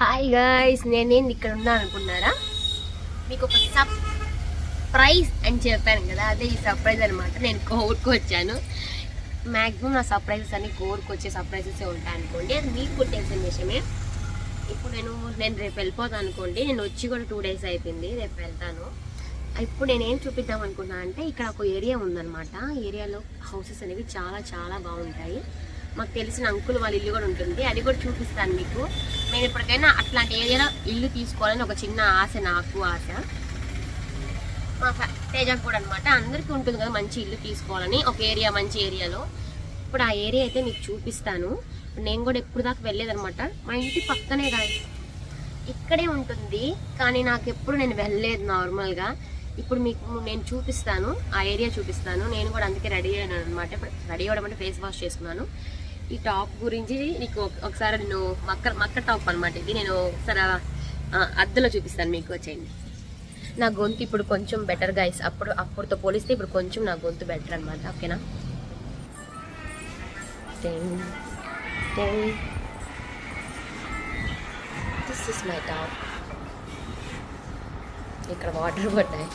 Hi guys నేనేంది ఇక్కడ ఉన్నా అనుకున్నారా మీకు ఒక సర్ప్రైజ్ అని చెప్పాను కదా అదే ఈ సర్ప్రైజ్ అనమాట నేను కోరుకొచ్చాను. మ్యాక్సిమం నా సర్ప్రైజెస్ అన్ని కోరుకొచ్చే సర్ప్రైజెస్ ఉంటాయి అనుకోండి. అది మీకు కూడా తెలిసిన విషయమే. ఇప్పుడు నేను నేను రేపు వెళ్ళిపోతాను అనుకోండి. నేను వచ్చి కూడా టూ డేస్ అయిపోయింది రేపు వెళ్తాను. ఇప్పుడు నేను ఏం చూపిద్దాం అనుకున్నా అంటే ఇక్కడ ఒక ఏరియా ఉందన్నమాట. ఏరియాలో హౌసెస్ అనేవి చాలా చాలా బాగుంటాయి. మాకు తెలిసిన అంకుల్ వాళ్ళ ఇల్లు కూడా ఉంటుంది. అది కూడా చూపిస్తాను మీకు. నేను ఎప్పటికైనా అట్లాంటి ఏరియాలో ఇల్లు తీసుకోవాలని ఒక చిన్న ఆశ నాకు ఆశ. మా ఫ్యా- తేజకు కూడా అనమాట అందరికీ ఉంటుంది కదా మంచి ఇల్లు తీసుకోవాలని ఒక ఏరియా మంచి ఏరియాలో. ఇప్పుడు ఆ ఏరియా అయితే మీకు చూపిస్తాను. నేను కూడా ఎప్పుడు దాకా వెళ్ళలేదనమాట మా ఇంటి పక్కనే కాదు ఇక్కడే ఉంటుంది. కానీ నాకు ఎప్పుడు నేను వెళ్ళలేదు నార్మల్గా. ఇప్పుడు మీకు నేను చూపిస్తాను. ఆ ఏరియా చూపిస్తాను. నేను కూడా అందుకే రెడీ అయ్యాను అనమాట రెడీ అవ్వడం అంటే ఫేస్ వాష్ చేసుకున్నాను. ఈ టాప్ గురించి నీకు ఒకసారి నేను మక్క మక్క టాప్ అనమాట ఇది నేను ఒకసారి అద్దెలో చూపిస్తాను మీకు వచ్చేయండి. నా గొంతు ఇప్పుడు కొంచెం బెటర్ గైస్ అప్పుడు అప్పుడుతో పోలిస్తే ఇప్పుడు కొంచెం నా గొంతు బెటర్ అనమాట ఓకేనా? దిస్ ఇస్ మై టాప్ ఇక్కడ వాటర్ పడ్డాయి.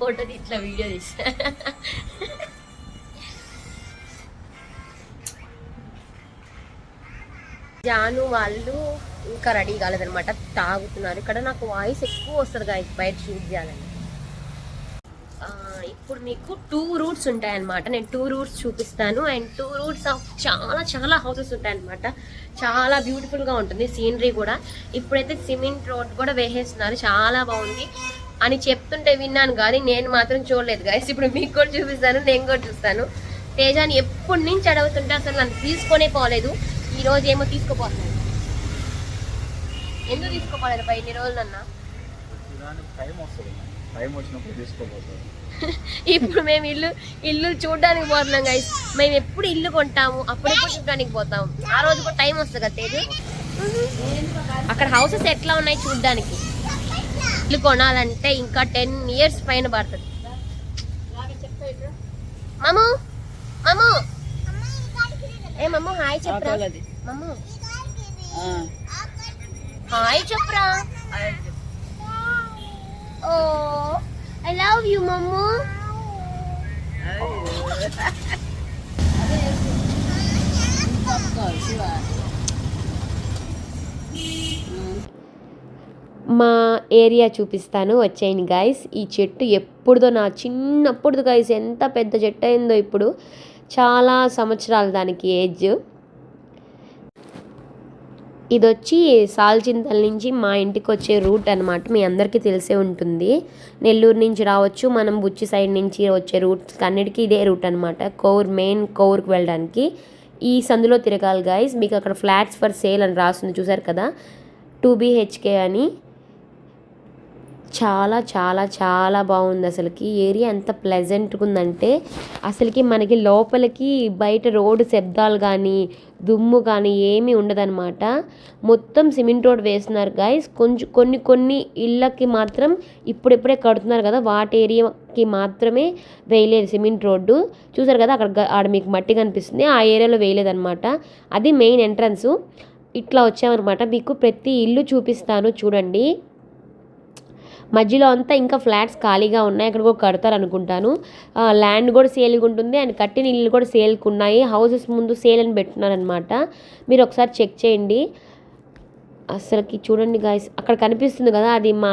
ఫోటో ఇట్లా వీడియో తీసా. జాను వాళ్ళు ఇంకా రెడీ కాలేదనమాట తాగుతున్నారు. ఇక్కడ నాకు వాయిస్ ఎక్కువ వస్తుంది గాయస్ బయట షూట్ చేయాలని. ఇప్పుడు మీకు టూ రూట్స్ ఉంటాయన్నమాట. నేను టూ రూట్స్ చూపిస్తాను. అండ్ టూ రూట్స్ ఆఫ్ చాలా చాలా హౌసెస్ ఉంటాయన్నమాట. చాలా బ్యూటిఫుల్గా గా ఉంటుంది సీనరీ కూడా. ఇప్పుడైతే సిమెంట్ రోడ్ కూడా వేసేస్తున్నారు. చాలా బాగుంది. అని చెప్తుంటే విన్నాను కానీ నేను మాత్రం చూడలేదు గాయస్ ఇప్పుడు మీకు కూడా చూపిస్తాను నేను కూడా చూస్తాను. తేజాని ఎప్పటి నుంచి అడుగుతుంటే అసలు నన్ను తీసుకొనే పోలేదు. ఈ రోజు ఏమో తీసుకోపోతున్నాను ఎందుకు తీసుకోపోలేదు పై ఇన్ని రోజులు అన్నా? దానికి టైం వస్తుంది. టైం వచ్చినప్పుడు తీసుకోబోతుంది ఇప్పుడు మేము ఇల్లు ఇల్లు చూడడానికి పోతున్నాం గైస్ మేము ఎప్పుడు ఇల్లు కొంటాము అప్పుడెప్పుడు చూడడానికి పోతాము ఆ రోజు కూడా టైం వస్తుంది కదా తేజు? అక్కడ హౌసెస్ ఎట్లా ఉన్నాయి చూడడానికి? ఇల్లు కొనాలంటే ఇంకా టెన్ ఇయర్స్ పైన పడుతుంది. మమ్ము మమ్ము ఏ మమ్ము హాయ్ చెప్పరా. మమ్ము హాయ్ చెప్పరా. ఓ ఐ లవ్ యూ మమ్ము మా ఏరియా చూపిస్తాను. వచ్చేయండి గాయస్ ఈ చెట్టు ఎప్పుడుదో నా చిన్నప్పుడు గాయస్ ఎంత పెద్ద చెట్టు అయిందో ఇప్పుడు. చాలా సంవత్సరాలు దానికి ఏజ్ ఇది వచ్చి సాల్చింతల నుంచి మా ఇంటికి వచ్చే రూట్ అనమాట మీ అందరికీ తెలిసే ఉంటుంది. నెల్లూరు నుంచి రావచ్చు. మనం బుచ్చి సైడ్ నుంచి వచ్చే రూట్ అన్నిటికీ ఇదే రూట్ అనమాట కోవూర్ మెయిన్ కోవూర్కి వెళ్ళడానికి. ఈ సందులో తిరగాలి గాయస్ మీకు అక్కడ ఫ్లాట్స్ ఫర్ సేల్ అని రాస్తుంది చూసారు కదా. టూ బీహెచ్కే అని. చాలా చాలా చాలా బాగుంది అసలుకి. ఏరియా ఎంత ప్లెజెంట్గా ఉందంటే అసలుకి మనకి లోపలికి బయట రోడ్డు శబ్దాలు కానీ దుమ్ము కానీ ఏమీ ఉండదన్నమాట. మొత్తం సిమెంట్ రోడ్ వేస్తున్నారు గాయస్ కొంచెం కొన్ని కొన్ని ఇళ్ళకి మాత్రం ఇప్పుడిప్పుడే కడుతున్నారు కదా. వాటి ఏరియాకి మాత్రమే వేయలేదు సిమెంట్ రోడ్డు. చూసారు కదా అక్కడ ఆడ మీకు మట్టి కనిపిస్తుంది. ఆ ఏరియాలో వేయలేదన్నమాట. అది మెయిన్ ఎంట్రన్స్. ఇట్లా వచ్చామన్నమాట. మీకు ప్రతి ఇల్లు చూపిస్తాను చూడండి. మధ్యలో అంతా ఇంకా ఫ్లాట్స్ ఖాళీగా ఉన్నాయి. అక్కడ కూడా కడతారు అనుకుంటాను. ల్యాండ్ కూడా సేల్గా ఉంటుంది. అండ్ కట్టిన ఇల్లు కూడా సేల్కి ఉన్నాయి. హౌసెస్ ముందు సేల్ అని పెట్టున్నారనమాట. మీరు ఒకసారి చెక్ చేయండి. అసలుకి చూడండి గాయస్ అక్కడ కనిపిస్తుంది కదా అది మా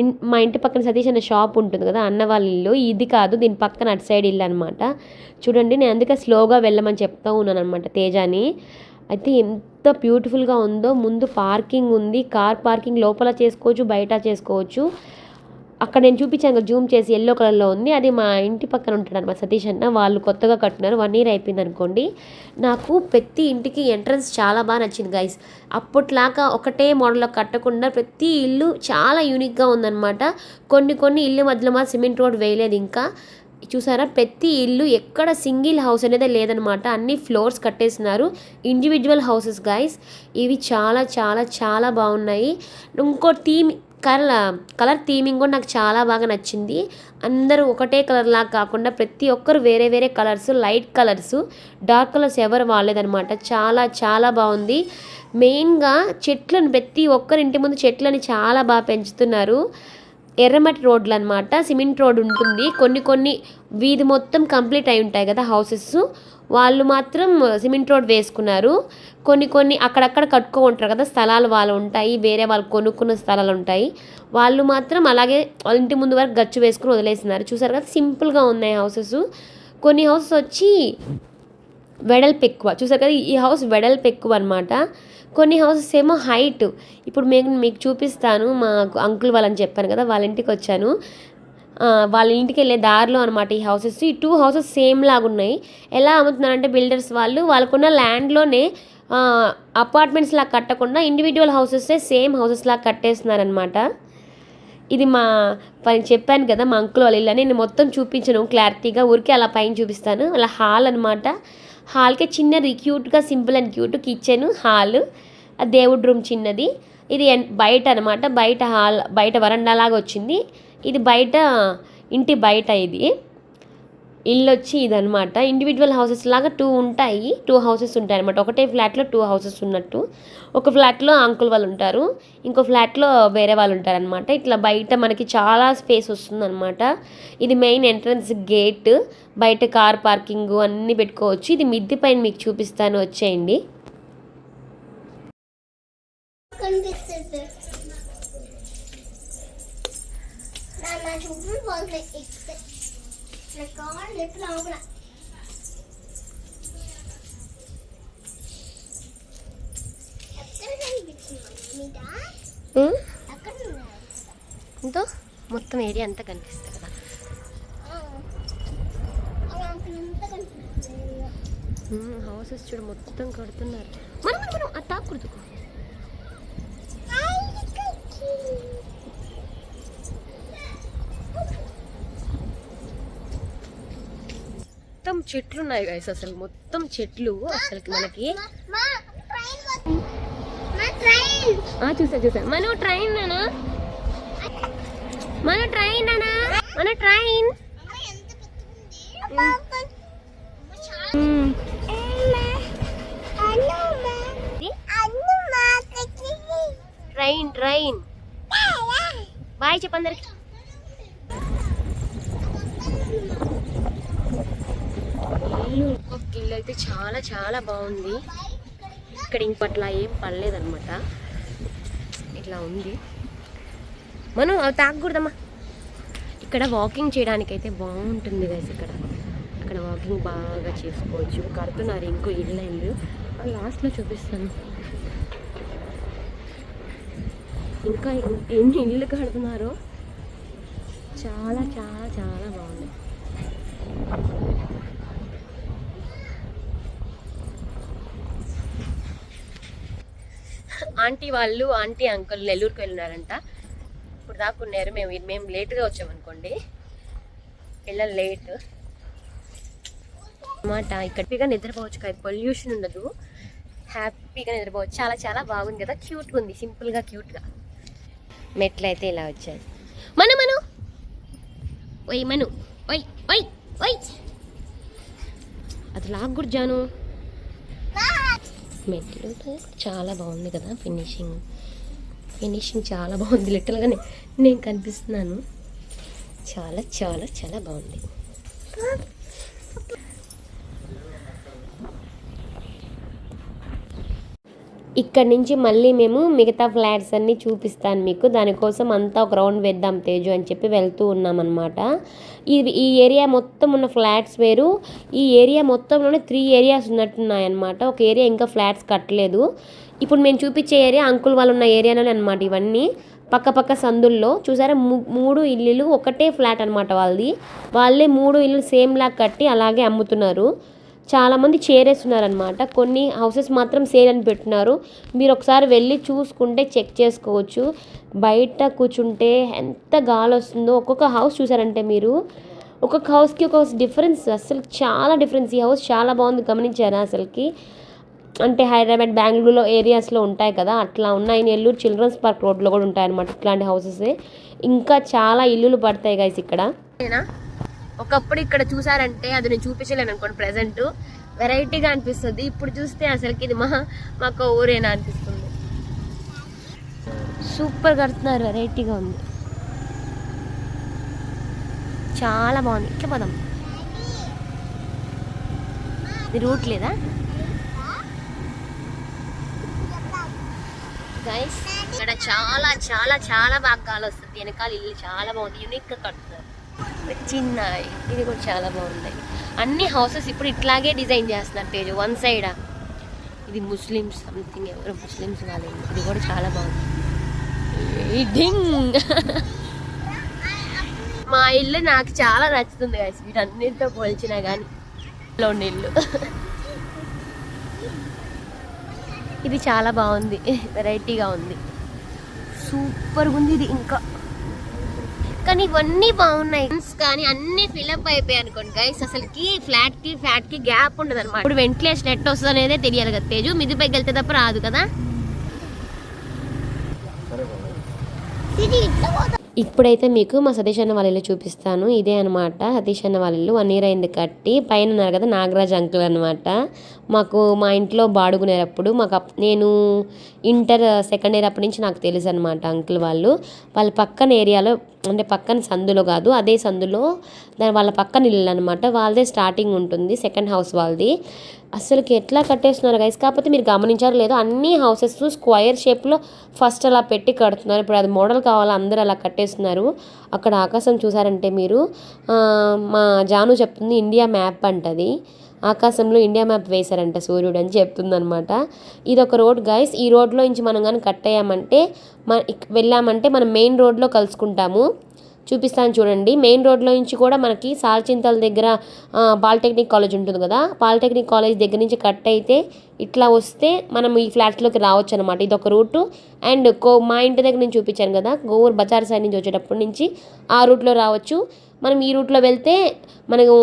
ఇన్ మా ఇంటి పక్కన సతీష్ అనే షాప్ ఉంటుంది కదా అన్న వాళ్ళ ఇల్లు. ఇది కాదు దీని పక్కన అటు సైడ్ ఇల్లు అనమాట. చూడండి నేను అందుకే స్లోగా వెళ్ళమని చెప్తా ఉన్నాను అనమాట తేజాని. అయితే ఎంత బ్యూటిఫుల్గా ఉందో ముందు పార్కింగ్ ఉంది కార్ పార్కింగ్ లోపల చేసుకోవచ్చు బయట చేసుకోవచ్చు. అక్కడ నేను చూపించాను జూమ్ చేసి ఎల్లో కలర్లో ఉంది. అది మా ఇంటి పక్కన ఉంటాడు అనమాట సతీష్ అన్న. వాళ్ళు కొత్తగా కట్టినారు వన్ ఇయర్ అయిపోయింది అనుకోండి. నాకు ప్రతి ఇంటికి ఎంట్రన్స్ చాలా బాగా నచ్చింది గైస్ అప్పట్లాగా ఒకటే మోడల్లో కట్టకుండా ప్రతి ఇల్లు చాలా యూనిక్గా ఉందన్నమాట. కొన్ని కొన్ని ఇల్లు మధ్యలో మా సిమెంట్ రోడ్ వేయలేదు ఇంకా. చూసారా? ప్రతి ఇల్లు ఎక్కడ సింగిల్ హౌస్ అనేది లేదనమాట. అన్ని ఫ్లోర్స్ కట్టేస్తున్నారు ఇండివిజువల్ హౌసెస్ గైస్ ఇవి చాలా చాలా చాలా బాగున్నాయి. ఇంకో థీమ్ కలర్ కలర్ థీమింగ్ కూడా నాకు చాలా బాగా నచ్చింది. అందరూ ఒకటే కలర్ లాగా కాకుండా ప్రతి ఒక్కరు వేరే వేరే colours light colours dark colours ఎవరు వాడలేదనమాట. చాలా చాలా బాగుంది. మెయిన్గా చెట్లను ప్రతి ఒక్కరి ఇంటి ముందు చెట్లని చాలా బాగా పెంచుతున్నారు. ఎర్రమట్టి రోడ్లు అనమాట సిమెంట్ రోడ్ ఉంటుంది. కొన్ని కొన్ని వీధి మొత్తం కంప్లీట్ అయి ఉంటాయి కదా హౌసెస్. వాళ్ళు మాత్రం సిమెంట్ రోడ్ వేసుకున్నారు. కొన్ని కొన్ని అక్కడక్కడ కట్టుకో ఉంటారు కదా స్థలాలు వాళ్ళు ఉంటాయి. వేరే వాళ్ళు కొనుక్కున్న స్థలాలు ఉంటాయి. వాళ్ళు మాత్రం అలాగే వాళ్ళ ఇంటి ముందు వరకు గచ్చు వేసుకుని వదిలేస్తున్నారు చూసారు కదా సింపుల్గా ఉన్నాయి హౌసెస్. కొన్ని హౌసెస్ వచ్చి వెడల్పు ఎక్కువ. చూసారు కదా ఈ హౌస్ వెడల్పు ఎక్కువ అనమాట కొన్ని హౌసెస్ ఏమో హైట్ ఇప్పుడు మేము మీకు చూపిస్తాను మా అంకుల్ వాళ్ళని చెప్పాను కదా వాళ్ళ ఇంటికి వచ్చాను. వాళ్ళ ఇంటికి వెళ్ళే దారిలో అనమాట ఈ హౌసెస్ ఈ టూ హౌసెస్ సేమ్ లాగా ఉన్నాయి. ఎలా అమ్ముతున్నారంటే బిల్డర్స్ వాళ్ళు వాళ్ళకున్న ల్యాండ్లోనే అపార్ట్మెంట్స్ లాగా కట్టకుండా ఇండివిజువల్ హౌసెస్ సేమ్ హౌసెస్ లాగా కట్టేస్తున్నారనమాట ఇది మా పని చెప్పాను కదా మా అంకుల్ వాళ్ళ ఇల్లు నేను మొత్తం చూపించను క్లారిటీగా ఊరికే అలా పైన చూపిస్తాను. అలా హాల్ అనమాట హాల్కే చిన్నది క్యూట్గా simple and cute kitchen hall. దేవుడి రూమ్ చిన్నది. ఇది బయట అనమాట బయట హాల్ బయట వరండా లాగా వచ్చింది. ఇది బయట ఇంటి బయట ఇది. ఇల్లు వచ్చి ఇదనమాట ఇండివిజువల్ హౌసెస్ లాగా టూ ఉంటాయి. టూ హౌసెస్ ఉంటాయి అనమాట ఒకటే ఫ్లాట్లో టూ హౌసెస్ ఉన్నట్టు. ఒక ఫ్లాట్లో అంకుల్ వాళ్ళు ఉంటారు. ఇంకో ఫ్లాట్లో వేరే వాళ్ళు ఉంటారనమాట ఇట్లా బయట మనకి చాలా స్పేస్ వస్తుందనమాట ఇది మెయిన్ ఎంట్రన్స్ గేట్. బయట కార్ పార్కింగ్ అన్నీ పెట్టుకోవచ్చు. ఇది మిద్ది పైన మీకు చూపిస్తాను. వచ్చేయండి? ఎంతో మొత్తం ఏరియా అంతా కనిపిస్తుంది. చూడు మొత్తం కడుతున్నారు. మనం మనం ఆ టాప్ కుడుతుకో మొత్తం చెట్లు ఉన్నాయి గైస్ అసలు మొత్తం చెట్లు అసలుకి మనకి. చూసా చూసా. మన ట్రైన్ నానా మన ట్రైన్ నానా మన ట్రైన్ ట్రైన్ ట్రైన్ బాయ్ చెప్పందరికి. ఇల్లు ఇల్లు అయితే చాలా చాలా బాగుంది. ఇక్కడ ఇంకట్లా ఏం పడలేదనమాట ఇట్లా ఉంది. మనం అవి తాగకూడదమ్మా. ఇక్కడ వాకింగ్ చేయడానికి అయితే బాగుంటుంది గైస్ ఇక్కడ. ఇక్కడ వాకింగ్ బాగా చేసుకోవచ్చు. కడుతున్నారు ఇంకో ఇల్లు ఇల్లు లాస్ట్లో చూపిస్తాను. ఇంకా ఎన్ని ఇల్లు కడుతున్నారో? చాలా చాలా చాలా బాగుంది. ఆంటీ వాళ్ళు ఆంటీ అంకుల్ నెల్లూరుకి వెళ్ళినారంట. ఇప్పుడు దాకా ఉన్నారు. మేము మేము లేట్గా వచ్చామనుకోండి వెళ్ళ లేట్. అన్నమాట ఇక్కడ నిద్రపోవచ్చు కదా. పొల్యూషన్ ఉండదు. హ్యాపీగా నిద్రపోవచ్చు. చాలా చాలా బాగుంది కదా. క్యూట్గా ఉంది. సింపుల్గా క్యూట్గా. మెట్లు అయితే ఇలా వచ్చాయి. మను మను. ఒయ్ మను. ఒయ్ ఒయ్ ఒయ్ అది లాగ్ జాను. మెట్లు చాలా బాగుంది కదా ఫినిషింగ్. ఫినిషింగ్ చాలా బాగుంది లిటల్గా నేను కనిపిస్తున్నాను. చాలా చాలా చాలా బాగుంది. ఇక్కడ నుంచి మళ్ళీ మేము మిగతా ఫ్లాట్స్ అన్నీ చూపిస్తాను మీకు. దానికోసం అంతా ఒక రౌండ్ వేద్దాం తేజు అని చెప్పి వెళ్తూ ఉన్నామన్నమాట. ఈ ఈ ఏరియా మొత్తం ఉన్న ఫ్లాట్స్ వేరు. ఈ ఏరియా మొత్తంలోనే త్రీ ఏరియాస్ ఉన్నట్టున్నాయన్నమాట. ఒక ఏరియా ఇంకా ఫ్లాట్స్ కట్టలేదు. ఇప్పుడు మేము చూపించే ఏరియా అంకుల్ వాళ్ళు ఉన్న ఏరియాలోనే అనమాట ఇవన్నీ. పక్క పక్క సందుల్లో. చూసారా? మూడు ఇల్లులు ఒకటే ఫ్లాట్ అనమాట వాళ్ళది. వాళ్ళే మూడు ఇల్లు సేమ్ లాగా కట్టి అలాగే అమ్ముతున్నారు. చాలామంది చేరేస్తున్నారనమాట కొన్ని హౌసెస్ మాత్రం సేల్ అని పెట్టినారు మీరు ఒకసారి వెళ్ళి చూసుకుంటే చెక్ చేసుకోవచ్చు. బయట కూర్చుంటే ఎంత గాలి వస్తుందో. ఒక్కొక్క హౌస్ చూసారంటే మీరు? ఒక్కొక్క హౌస్కి ఒక డిఫరెన్స్. అసలు చాలా డిఫరెన్స్. ఈ హౌస్ చాలా బాగుంది. గమనించారా అసలుకి? అంటే హైదరాబాద్ బెంగళూరులో ఏరియాస్లో ఉంటాయి కదా. అట్లా ఉన్నాయి. నెల్లూరు చిల్డ్రన్స్ పార్క్ రోడ్లో కూడా ఉంటాయి అనమాట ఇట్లాంటి హౌసెస్. ఇంకా చాలా ఇల్లులు పడతాయి గైస్ ఇక్కడ. ఒకప్పుడు ఇక్కడ చూసారంటే అది నేను చూపించలేను అనుకోండి ప్రజెంట్ వెరైటీగా అనిపిస్తుంది. ఇప్పుడు చూస్తే అసలుకి ఇది మా మాకు ఊరేనా అనిపిస్తుంది. సూపర్ కడుతున్నారు వెరైటీగా ఉంది. చాలా బాగుంది. ఇట్లా పోదాం. ఇది రూట్ లేదా? గైస్ ఇక్కడ చాలా చాలా చాలా బాగా కాలు వస్తుంది. వెనకాల ఇల్లు చాలా బాగుంది. యూనిక్గా కడుతున్నారు. చిన్న ఇది కూడా చాలా బాగుంది. అన్ని హౌసెస్ ఇప్పుడు ఇట్లాగే డిజైన్ చేస్తున్నారు పేరు. వన్ సైడ్ ఇది ముస్లిమ్స్ సంథింగ్ ఎవరు ముస్లిమ్స్ వాళ్ళు ఇది కూడా చాలా బాగుంది. డింగ్ మా ఇల్లు నాకు చాలా నచ్చుతుంది guys. వీటన్నిటితో పోల్చినా కానీ ఉండే ఇల్లు. ఇది చాలా బాగుంది. వెరైటీగా ఉంది. సూపర్గా ఉంది. ఇది ఇంకా కానీ ఇవన్నీ బాగున్నాయి. కానీ అన్ని ఫిలప్ అయిపోయాయి అనుకోండి గైస్ అసలుకి ఫ్లాట్కి ఫ్లాట్కి గ్యాప్ ఉండదు అనమాట ఇప్పుడు వెంటిలేషన్ ఎట్ వస్తుంది అనేది తెలియాలి కదా తేజు. మిది పైకి వెళ్తే తప్ప రాదు కదా? ఇది ఇప్పుడైతే మీకు మా సతీష్ అన్న వాళ్ళ ఇల్లు చూపిస్తాను. ఇదే అనమాట సతీష్ అన్న వాళ్ళ ఇల్లు వన్ ఇయర్ అయింది కట్టి. పైన ఉన్నారు కదా నాగరాజ్ అంకుల్ అనమాట మాకు మా ఇంట్లో బాడుగునేటప్పుడు మాకు అప్- నేను ఇంటర్ సెకండ్ ఇయర్ అప్పటి నుంచి నాకు తెలుసు అనమాట అంకుల్ వాళ్ళు. వాళ్ళ పక్కన ఏరియాలో అంటే పక్కన సందులో కాదు అదే సందులో దాని వాళ్ళ పక్కన ఇల్లు అనమాట వాళ్ళదే స్టార్టింగ్ ఉంటుంది సెకండ్ హౌస్ వాళ్ళది. అసలుకి ఎట్లా కట్టేస్తున్నారు గైస్ కాకపోతే మీరు గమనించారు లేదో అన్ని హౌసెస్ స్క్వైర్ షేప్లో ఫస్ట్ అలా పెట్టి కడుతున్నారు. ఇప్పుడు అది మోడల్ కావాలా? అందరూ అలా కట్టేస్తున్నారు. అక్కడ ఆకాశం చూసారంటే మీరు మా జాను చెప్తుంది ఇండియా మ్యాప్ అంటది. ఆకాశంలో ఇండియా మ్యాప్ వేశారంట సూర్యుడు అని చెప్తుందనమాట ఇది ఒక రోడ్ గైస్ ఈ రోడ్లో నుంచి మనం కానీ కట్ అయ్యామంటే మన వెళ్ళామంటే మనం మెయిన్ రోడ్లో కలుసుకుంటాము. చూపిస్తాను చూడండి. మెయిన్ రోడ్లో నుంచి కూడా మనకి సాల్చింతల దగ్గర పాలిటెక్నిక్ కాలేజ్ ఉంటుంది కదా. పాలిటెక్నిక్ కాలేజ్ దగ్గర నుంచి కట్ అయితే ఇట్లా వస్తే మనం ఈ ఫ్లాట్స్లోకి రావచ్చు అనమాట ఇది ఒక రూటు అండ్ కో మా ఇంటి దగ్గర నుంచి చూపించాను కదా గోవూరు బజార్ సైడ్ నుంచి వచ్చేటప్పటి నుంచి ఆ రూట్లో రావచ్చు. మనం ఈ రూట్లో వెళ్తే మనకు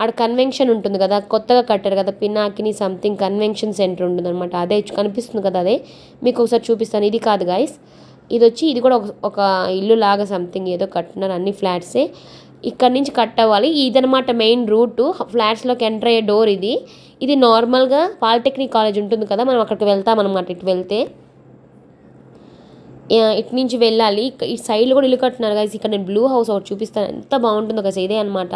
ఆడ కన్వెన్షన్ ఉంటుంది కదా కొత్తగా కట్టారు కదా పినాకిని సంథింగ్ కన్వెన్షన్ సెంటర్ ఉంటుంది అనమాట అదే కనిపిస్తుంది కదా అదే. మీకు ఒకసారి చూపిస్తాను. ఇది కాదు గాయస్ ఇది వచ్చి ఇది కూడా ఒక- ఒక ఇల్లు లాగా సంథింగ్ ఏదో కట్టున్నారు అన్ని ఫ్లాట్సే ఇక్కడ నుంచి కట్ అవ్వాలి. ఇదనమాట మెయిన్ రూటు ఫ్లాట్స్లోకి ఎంటర్ అయ్యే డోర్ ఇది. ఇది నార్మల్గా పాలిటెక్నిక్ కాలేజ్ ఉంటుంది కదా మనం అక్కడికి వెళ్తాం అనమాట ఇటు వెళ్తే. ఇటు నుంచి వెళ్ళాలి. ఈ సైడ్లో కూడా ఇల్లు కట్టున్నారు గైస్ ఇక్కడ నేను బ్లూ హౌస్ ఒకటి చూపిస్తాను. ఎంత బాగుంటుందో కదా ఇదే అనమాట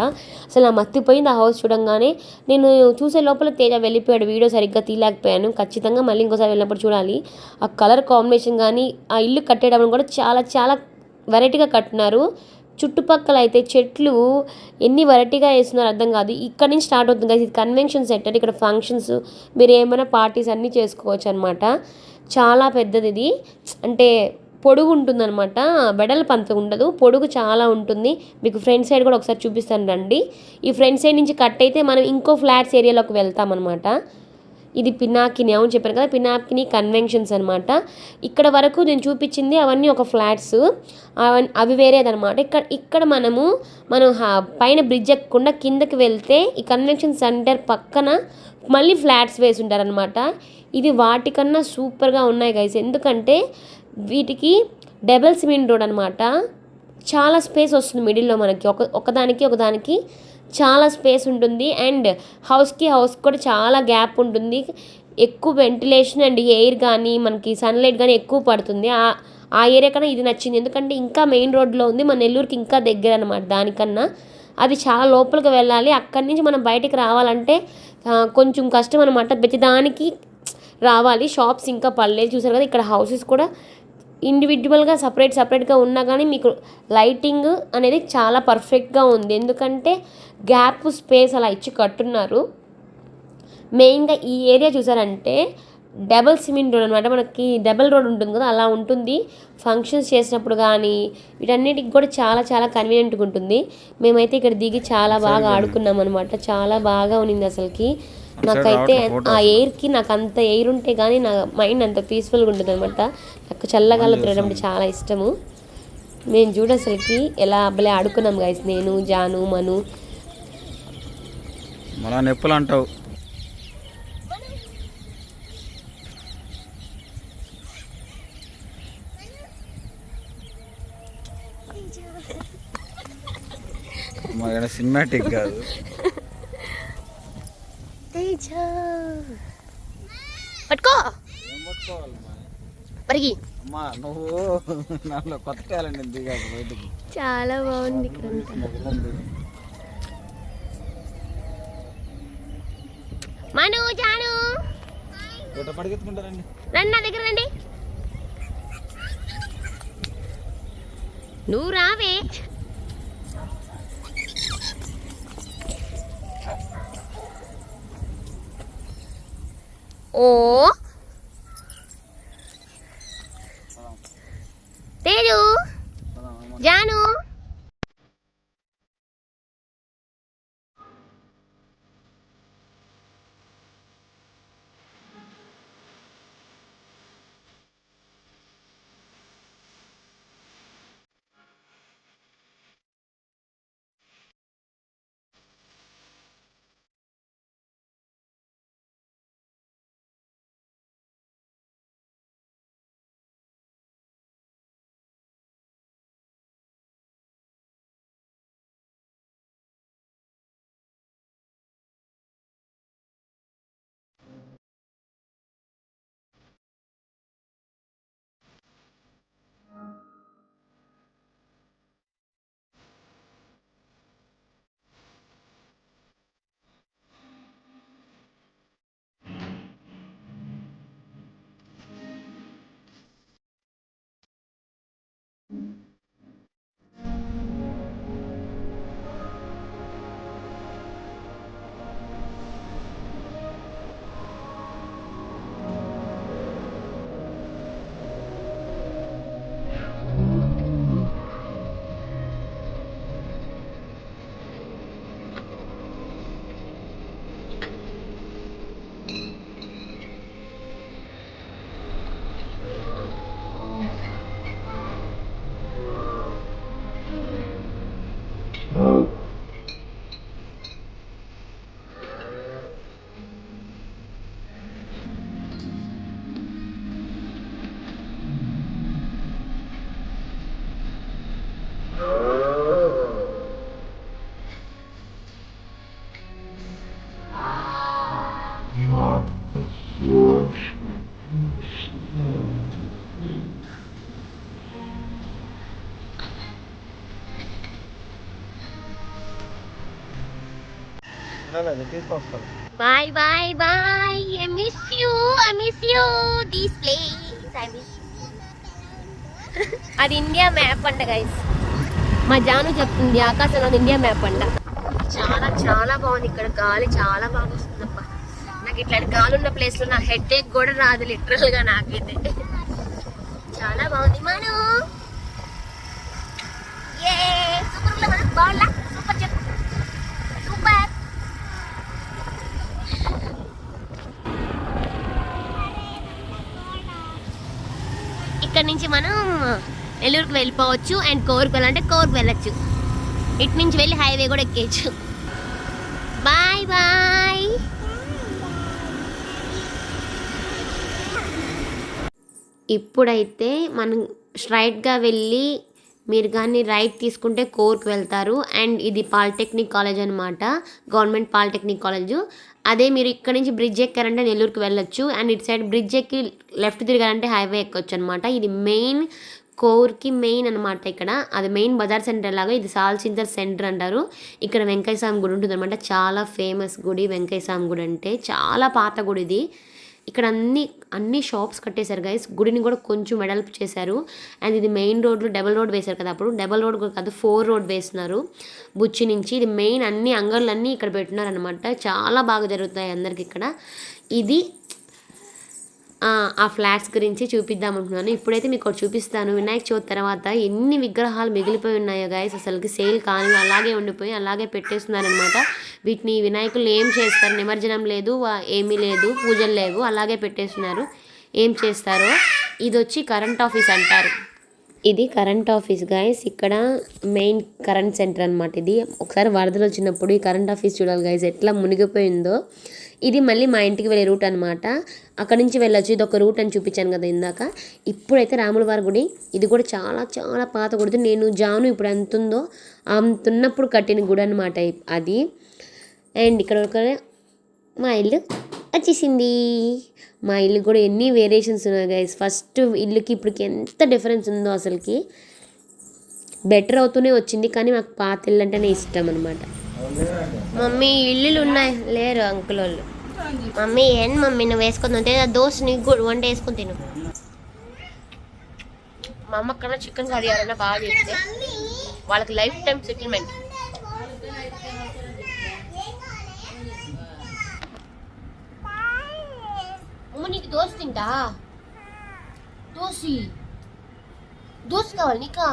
అసలు నా మత్తిపోయింది ఆ హౌస్ చూడంగానే. నేను చూసే లోపల తేజ వెళ్ళిపోయాడు. వీడియో సరిగ్గా తీయలేకపోయాను. ఖచ్చితంగా మళ్ళీ ఇంకోసారి వెళ్ళినప్పుడు చూడాలి. ఆ కలర్ కాంబినేషన్ కానీ ఆ ఇల్లు కట్టేటప్పుడు కూడా చాలా చాలా వెరైటీగా కట్టినారు. చుట్టుపక్కల అయితే చెట్లు ఎన్ని వెరైటీగా వేస్తున్నారు అర్థం కాదు. ఇక్కడ నుంచి స్టార్ట్ అవుతుంది కదా ఇది కన్వెన్షన్ సెంటర్ ఇక్కడ ఫంక్షన్స్ మీరు ఏమైనా పార్టీస్ అన్నీ చేసుకోవచ్చు అనమాట చాలా పెద్దది ఇది. అంటే పొడుగు ఉంటుందన్నమాట. వెడల్పు అంత ఉండదు. పొడుగు చాలా ఉంటుంది. మీకు ఫ్రంట్ సైడ్ కూడా ఒకసారి చూపిస్తాను రండి. ఈ ఫ్రంట్ సైడ్ నుంచి కట్ అయితే మనం ఇంకో ఫ్లాట్స్ ఏరియాలోకి వెళ్తామన్నమాట. ఇది పినాకిని. అవును చెప్పాను కదా పినాకిని కన్వెన్షన్స్ అనమాట ఇక్కడ వరకు నేను చూపించింది అవన్నీ ఒక ఫ్లాట్స్. అవన్నీ అవి వేరేదనమాట ఇక్కడ ఇక్కడ మనము మనం పైన బ్రిడ్జ్ ఎక్కకుండా కిందకి వెళ్తే ఈ కన్వెన్షన్ సెంటర్ పక్కన మళ్ళీ ఫ్లాట్స్ వేసి ఉంటారనమాట ఇది వాటికన్నా సూపర్గా ఉన్నాయి గైస్. ఎందుకంటే వీటికి డబల్ సిమెంట్ రోడ్ అనమాట చాలా స్పేస్ వస్తుంది మిడిల్లో మనకి. ఒక ఒకదానికి ఒకదానికి చాలా స్పేస్ ఉంటుంది. అండ్ హౌస్కి హౌస్ కూడా చాలా గ్యాప్ ఉంటుంది. ఎక్కువ వెంటిలేషన్ అండ్ ఎయిర్ కానీ మనకి సన్లైట్ కానీ ఎక్కువ పడుతుంది. ఆ ఆ ఏరియా కన్నా ఇది నచ్చింది. ఎందుకంటే ఇంకా మెయిన్ రోడ్లో ఉంది. మన నెల్లూరుకి ఇంకా దగ్గర అనమాట దానికన్నా. అది చాలా లోపలికి వెళ్ళాలి. అక్కడి నుంచి మనం బయటికి రావాలంటే కొంచెం కష్టం అనమాట ప్రతిదానికి రావాలి. షాప్స్ ఇంకా పర్లేదు చూసారు కదా ఇక్కడ హౌసెస్ కూడా ఇండివిజువల్గా సపరేట్ సపరేట్గా ఉన్నా కానీ మీకు లైటింగ్ అనేది చాలా పర్ఫెక్ట్గా ఉంది. ఎందుకంటే గ్యాప్ స్పేస్ అలా ఇచ్చి కట్టున్నారు. మెయిన్గా ఈ ఏరియా చూసారంటే డబల్ సిమెంట్ రోడ్ అనమాట మనకి డబల్ రోడ్ ఉంటుంది కదా అలా ఉంటుంది. ఫంక్షన్స్ చేసినప్పుడు కానీ వీటన్నిటికి కూడా చాలా చాలా కన్వీనియంట్గా ఉంటుంది. మేమైతే ఇక్కడ దిగి చాలా బాగా ఆడుకున్నాం అనమాట చాలా బాగా ఉన్నింది అసలుకి. నాకైతే ఆ ఎయిర్కి నాకు అంత ఎయిర్ ఉంటే కానీ నా మైండ్ అంత పీస్ఫుల్గా ఉంటుంది అనమాట నాకు చల్లగాల్లో తిరగడం చాలా ఇష్టము. మేము చూడసరికి ఎలా అబ్బలే ఆడుకున్నాం గాయస్ నేను జాను మను. మన నొప్పులు అంటావు. సినిమాటిక్ కాదు. తేజ పట్టుకో? పరిగి. అమ్మా నువ్వు నాలో కొత్త టాలెంట్ కాదు బయటకు. చాలా బాగుంది. మను జాను. రండి నా దగ్గర రండి. నువ్వు రావే. ఓ తేజు బాయ్ తీసుకొస్తాను. Bye bye bye. I miss you. I miss you. This place. అది ఇండియా మ్యాప్ అంట గైస్ మా జాను చెప్తుంది ఆకాశంలో ఇండియా మ్యాప్ అంట. చాలా చాలా బాగుంది ఇక్కడ గాలి చాలా బాగా వస్తుందప్ప. నాకు ఇట్లాంటి గాలి ఉన్న ప్లేస్లో నా హెడ్ ఏక్ కూడా రాదు లిటరల్గా నాకైతే. చాలా బాగుంది. మనం. ఏ సూపర్ బాగుందా సూపర్ చెప్పు సూపర్ ఇక్కడ నుంచి మనం నెల్లూరుకు వెళ్ళిపోవచ్చు అండ్ కోరుకు వెళ్ళాలంటే కోరుకు వెళ్ళొచ్చు. ఇటు నుంచి వెళ్ళి హైవే కూడా ఎక్కేయచ్చు. Bye bye. ఇప్పుడైతే మనం స్ట్రైట్గా వెళ్ళి మీరు కానీ రైట్ తీసుకుంటే కోర్క్ వెళ్తారు. అండ్ ఇది పాలిటెక్నిక్ కాలేజ్ అనమాట గవర్నమెంట్ పాలిటెక్నిక్ కాలేజ్. అదే మీరు ఇక్కడ నుంచి బ్రిడ్జ్ ఎక్కారంటే నెల్లూరుకి వెళ్ళొచ్చు. అండ్ ఇటు సైడ్ బ్రిడ్జ్ ఎక్కి లెఫ్ట్ తిరగాలంటే హైవే ఎక్కొచ్చు అనమాట ఇది మెయిన్ కోర్కి మెయిన్ అనమాట ఇక్కడ. అది మెయిన్ బజార్ సెంటర్ లాగా ఇది సాల్చింతర్ సెంటర్ అంటారు. ఇక్కడ వెంకయ్య స్వామి గుడి ఉంటుంది అనమాట చాలా ఫేమస్ గుడి వెంకయ్య స్వామి గుడి అంటే. చాలా పాత గుడి ఇది. ఇక్కడ అన్ని అన్ని షాప్స్ కట్టేశారు గైస్ గుడిని కూడా కొంచెం వెడల్పు చేశారు. అండ్ ఇది మెయిన్ రోడ్లో డబల్ రోడ్ వేశారు కదా అప్పుడు. డబల్ రోడ్ కాదు ఫోర్ రోడ్ వేస్తున్నారు. బుచ్చి నుంచి ఇది మెయిన్ అన్ని అంగళ్ళన్నీ ఇక్కడ పెట్టినారనమాట చాలా బాగా జరుగుతాయి అందరికి ఇక్కడ. ఇది ఆ, ఫ్లాట్స్ గురించి చూపిద్దాం అనుకున్నాను. ఇప్పుడైతే మీకు ఒకటి చూపిస్తాను. వినాయక చవితి తర్వాత ఎన్ని విగ్రహాలు మిగిలిపోయి ఉన్నాయో గాయస్ అసలుకి సేల్ కానీ అలాగే ఉండిపోయి అలాగే పెట్టేస్తున్నారనమాట వీటిని వినాయకులు ఏం చేస్తారు? నిమజ్జనం లేదు వా- ఏమీ లేదు పూజలు లేవు. అలాగే పెట్టేస్తున్నారు. ఏం చేస్తారో? ఇది వచ్చి కరెంట్ ఆఫీస్ అంటారు. ఇది కరెంట్ ఆఫీస్ గైస్ ఇక్కడ మెయిన్ కరెంట్ సెంటర్ అనమాట ఇది. ఒకసారి వరదలు వచ్చినప్పుడు ఈ కరెంట్ ఆఫీస్ చూడాలి గైస్ ఎట్లా మునిగిపోయిందో. ఇది మళ్ళీ మా ఇంటికి వెళ్ళే రూట్ అనమాట అక్కడ నుంచి వెళ్ళొచ్చు. ఇది ఒక రూట్ అని చూపించాను కదా ఇందాక. ఇప్పుడైతే రాములవారి గుడి ఇది కూడా చాలా చాలా పాత గుడి. నేను జాను ఇప్పుడు ఎంత ఉందో అంత ఉన్నప్పుడు కట్టిన గుడి అనమాట అది. అండ్ ఇక్కడ ఒక మా ఇల్లు వచ్చేసింది. మా ఇల్లు కూడా ఎన్ని వేరియేషన్స్ ఉన్నాయి గైస్ ఫస్ట్ ఇల్లుకి ఇప్పటికి ఎంత డిఫరెన్స్ ఉందో అసలుకి. బెటర్ అవుతూనే వచ్చింది కానీ మాకు పాత ఇల్లు అంటేనే ఇష్టం అనమాట మమ్మీ ఇల్లులు ఉన్నాయి. లేరు అంకుల్ వాళ్ళు. మమ్మీ ఏం మమ్మీ నువ్వు వేసుకొని తింటే దోశ నీకు కూడా వంట వేసుకొని తిను. మా అమ్మ కన్నా చికెన్ కర్రీ ఎవరైనా బాగా చేస్తే వాళ్ళకి లైఫ్ టైం సెటిల్మెంట్ అమ్మ నీకు దోశ తింటా? దోశ. దోశ కావాలి నీకా?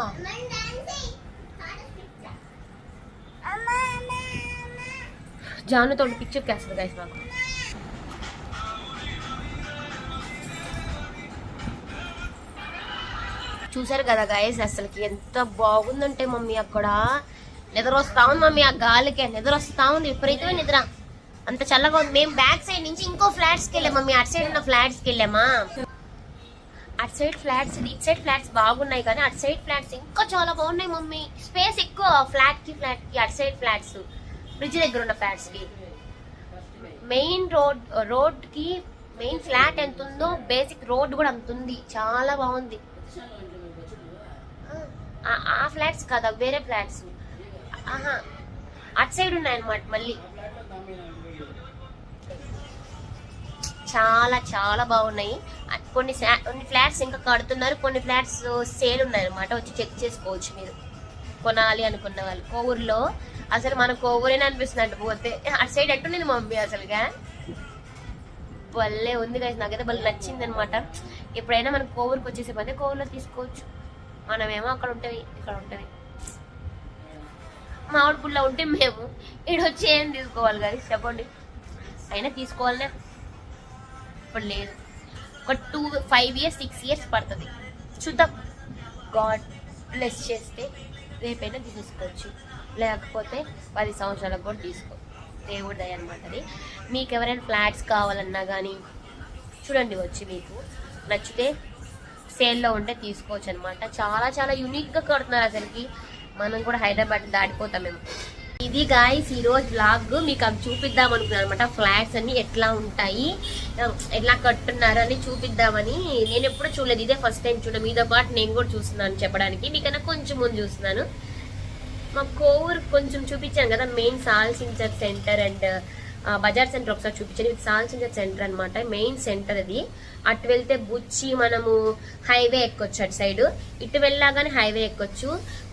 జానుతో పిక్చర్ కేస్తుంది గైస్ మాకు. చూసారు కదా గాయస్ అసలుకి ఎంత బాగుందంటే మమ్మీ అక్కడ. నిద్ర వస్తా ఉంది మమ్మీ ఆ గాలికే. నిద్ర వస్తా ఉంది. విపరీతమైన నిద్ర. అంత చల్లగా ఉంది. మేము బ్యాక్ సైడ్ నుంచి ఇంకో ఫ్లాట్స్కి వెళ్ళామా? మీ మమ్మీ అటు సైడ్ ఉన్న ఫ్లాట్స్కి వెళ్ళామా? అటు సైడ్ ఫ్లాట్స్ ఇటు సైడ్ ఫ్లాట్స్ బాగున్నాయి కానీ అటు సైడ్ ఫ్లాట్స్ ఇంకా చాలా బాగున్నాయి మమ్మీ. స్పేస్ ఎక్కువ ఫ్లాట్కి ఫ్లాట్కి అటు సైడ్ ఫ్లాట్స్. బ్రిడ్జ్ దగ్గర ఉన్న ఫ్లాట్స్కి మెయిన్ రోడ్ రోడ్కి మెయిన్ ఫ్లాట్ ఎంత ఉందో బేసిక్ రోడ్ కూడా అంత ఉంది. చాలా బాగుంది. ఆ- ఆ ఫ్లాట్స్ కాదా? వేరే ఫ్లాట్స్. ఆహా అటు సైడ్ ఉన్నాయన్నమాట మళ్ళీ. చాలా చాలా బాగున్నాయి. కొన్ని కొన్ని ఫ్లాట్స్ ఇంకా కడుతున్నారు కొన్ని ఫ్లాట్స్ సేల్ ఉన్నాయి అనమాట వచ్చి చెక్ చేసుకోవచ్చు మీరు. కొనాలి అనుకున్న వాళ్ళు. కోవూరులో అసలు మన కోవూరేనే అనిపిస్తుంది అంటే పోతే అటు సైడ్ ఎట్టుండింది మమ్మీ అసలుగా భలే ఉంది కదా నాకైతే భలే నచ్చింది అనమాట ఎప్పుడైనా మనం కోవూరుకి వచ్చేసే పదే కోవూరులో తీసుకోవచ్చు. మనమేమో అక్కడ ఉంటుంది ఇక్కడ ఉంటుంది మామిడి పుల్ల ఉంటే మేము ఇక్కడ వచ్చి ఏం తీసుకోవాలి కదా చెప్పండి. అయినా తీసుకోవాలనే ఇప్పుడు లేదు. ఒక two five years six years పడుతుంది. చూద్దాం. గాడ్ బ్లెస్ చేస్తే రేపైనా తీసుకోవచ్చు లేకపోతే పది సంవత్సరాలకు కూడా తీసుకో. దేవుడి అనమాట అది. మీకు ఎవరైనా ఫ్లాట్స్ కావాలన్నా కానీ చూడండి వచ్చి మీకు. నచ్చితే సేల్లో ఉంటే తీసుకోవచ్చు అనమాట చాలా చాలా యూనిక్గా కడుతున్నారు అసలుకి. మనం కూడా హైదరాబాద్ దాటిపోతాం మేము. ఇది గాయస్ ఈ బ్లాగ్ మీకు అవి చూపిద్దాం అనుకున్నాను అనమాట ఫ్లాట్స్ అన్ని ఎట్లా ఉంటాయి ఎట్లా కట్టున్నారు అని చూపిద్దామని. నేను ఎప్పుడు చూడలేదు. ఇదే ఫస్ట్ టైం చూడడం. మీతో పాటు నేను కూడా చూస్తున్నాను చెప్పడానికి. మీకన్నా కొంచెం ముందు చూస్తున్నాను. మా కోవూరు కొంచెం చూపించాను కదా మెయిన్ సాల్ సించర్ సెంటర్ అండ్ బజార్ సెంటర్ ఒకసారి చూపించాను. ఇది సాల్ సించర్ సెంటర్ అనమాట మెయిన్ సెంటర్ అది అటు వెళ్తే బుచ్చి మనము హైవే ఎక్కొచ్చు అటు సైడ్ ఇటు వెళ్ళాగానే హైవే ఎక్కొచ్చు.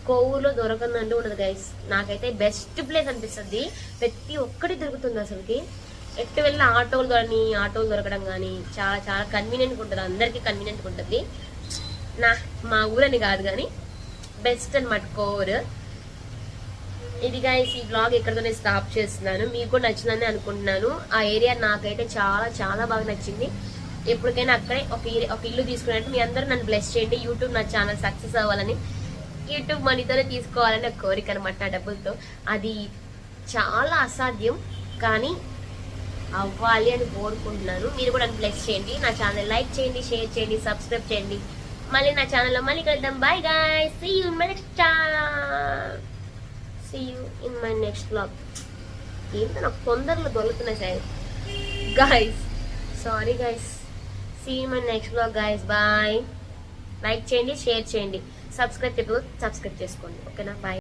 కోవూరులో దొరకందంటూ ఉండదు గైస్ నాకైతే బెస్ట్ ప్లేస్ అనిపిస్తుంది. ప్రతి ఒక్కటి దొరుకుతుంది అసలుకి. ఎటు వెళ్ళిన ఆటోలు కానీ ఆటోలు దొరకడం కానీ చాలా చాలా కన్వీనియంట్గా ఉంటుంది. అందరికీ కన్వీనియంట్గా ఉంటుంది. నా మా ఊరని కాదు కానీ బెస్ట్ అనమాట కోవూరు ఇది గైస్ ఈ బ్లాగ్ ఎక్కడితోనే స్టాప్ చేస్తున్నాను. మీకు కూడా నచ్చిందని అనుకుంటున్నాను. ఆ ఏరియా నాకైతే చాలా చాలా బాగా నచ్చింది. ఎప్పటికైనా అక్కడే ఒక ఒక ఇల్లు తీసుకున్నట్టు మీ అందరూ నన్ను బ్లెస్ చేయండి. యూట్యూబ్ నా ఛానల్ సక్సెస్ అవ్వాలని యూట్యూబ్ మనీతోనే తీసుకోవాలని కోరిక అనమాట డబ్బులతో. అది చాలా అసాధ్యం కానీ అవ్వాలి అని కోరుకుంటున్నాను. మీరు కూడా బ్లెస్ చేయండి నా ఛానల్ లైక్ చేయండి షేర్ చేయండి సబ్స్క్రైబ్ చేయండి. మళ్ళీ నా ఛానల్లో మళ్ళీ కలుద్దాం. Bye guys see you my next see you in my next blog ఏంటో నాకు తొందరలో దొరుకుతున్నాయి sir guys sorry guys see you my next blog guys bye like చేయండి షేర్ చేయండి. సబ్స్క్రైబ్ చెప్పి సబ్స్క్రైబ్ చేసుకోండి. ఓకేనా? బాయ్